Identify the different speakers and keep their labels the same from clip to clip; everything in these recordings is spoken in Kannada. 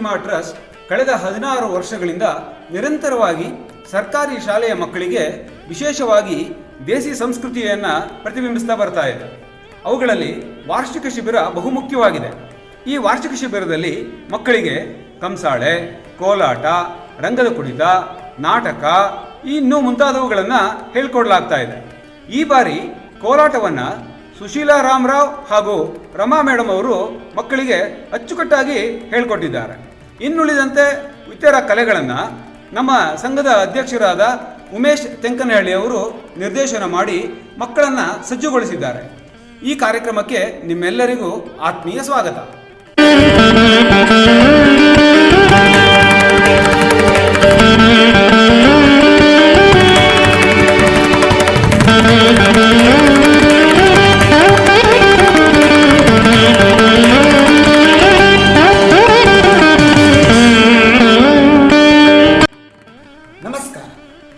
Speaker 1: ಟ್ರಸ್ಟ್ ಕಳೆದ ಹದಿನಾರು ವರ್ಷಗಳಿಂದ ನಿರಂತರವಾಗಿ ಸರ್ಕಾರಿ ಶಾಲೆಯ ಮಕ್ಕಳಿಗೆ ವಿಶೇಷವಾಗಿ ದೇಸಿ ಸಂಸ್ಕೃತಿಯನ್ನು ಪ್ರತಿಬಿಂಬಿಸ್ತಾ ಬರ್ತಾ ಇದೆ. ಅವುಗಳಲ್ಲಿ ವಾರ್ಷಿಕ ಶಿಬಿರ ಬಹುಮುಖ್ಯವಾಗಿದೆ. ಈ ವಾರ್ಷಿಕ ಶಿಬಿರದಲ್ಲಿ ಮಕ್ಕಳಿಗೆ ಕಂಸಾಳೆ, ಕೋಲಾಟ, ರಂಗದ ಕುಣಿತ, ನಾಟಕ, ಇನ್ನೂ ಮುಂತಾದವುಗಳನ್ನು ಹೇಳ್ಕೊಡಲಾಗ್ತಾ ಇದೆ. ಈ ಬಾರಿ ಕೋಲಾಟವನ್ನು ಸುಶೀಲಾ ರಾಮರಾವ್ ಹಾಗೂ ರಮಾ ಮೇಡಮ್ ಅವರು ಮಕ್ಕಳಿಗೆ ಅಚ್ಚುಕಟ್ಟಾಗಿ ಹೇಳ್ಕೊಟ್ಟಿದ್ದಾರೆ. ಇನ್ನುಳಿದಂತೆ ಇತರ ಕಲೆಗಳನ್ನು ನಮ್ಮ ಸಂಘದ ಅಧ್ಯಕ್ಷರಾದ ಉಮೇಶ್ ತೆಂಕನಹಳ್ಳಿ ಅವರು ನಿರ್ದೇಶನ ಮಾಡಿ ಮಕ್ಕಳನ್ನು ಸಜ್ಜುಗೊಳಿಸಿದ್ದಾರೆ. ಈ ಕಾರ್ಯಕ್ರಮಕ್ಕೆ ನಿಮ್ಮೆಲ್ಲರಿಗೂ ಆತ್ಮೀಯ ಸ್ವಾಗತ.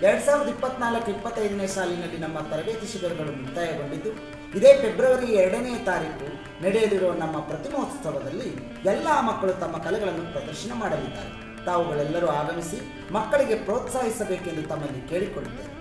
Speaker 2: ಎರಡ್ ಸಾವಿರದ ಇಪ್ಪತ್ನಾಲ್ಕು, ಇಪ್ಪತ್ತೈದನೇ ಸಾಲಿನಲ್ಲಿ ನಮ್ಮ ತರಬೇತಿ ಶಿಬಿರಗಳು ಮುಕ್ತಾಯಗೊಂಡಿದ್ದು. ಇದೇ ಫೆಬ್ರವರಿ ಎರಡನೇ ತಾರೀಕು ನಡೆಯಲಿರುವ ನಮ್ಮ ಪ್ರತಿಮೋತ್ಸವದಲ್ಲಿ ಎಲ್ಲ ಮಕ್ಕಳು ತಮ್ಮ ಕಲೆಗಳನ್ನು ಪ್ರದರ್ಶನ ಮಾಡಲಿದ್ದಾರೆ. ತಾವುಗಳೆಲ್ಲರೂ ಆಗಮಿಸಿ ಮಕ್ಕಳಿಗೆ ಪ್ರೋತ್ಸಾಹಿಸಬೇಕೆಂದು ತಮ್ಮಲ್ಲಿ ಕೇಳಿಕೊಳ್ಳುತ್ತೇನೆ.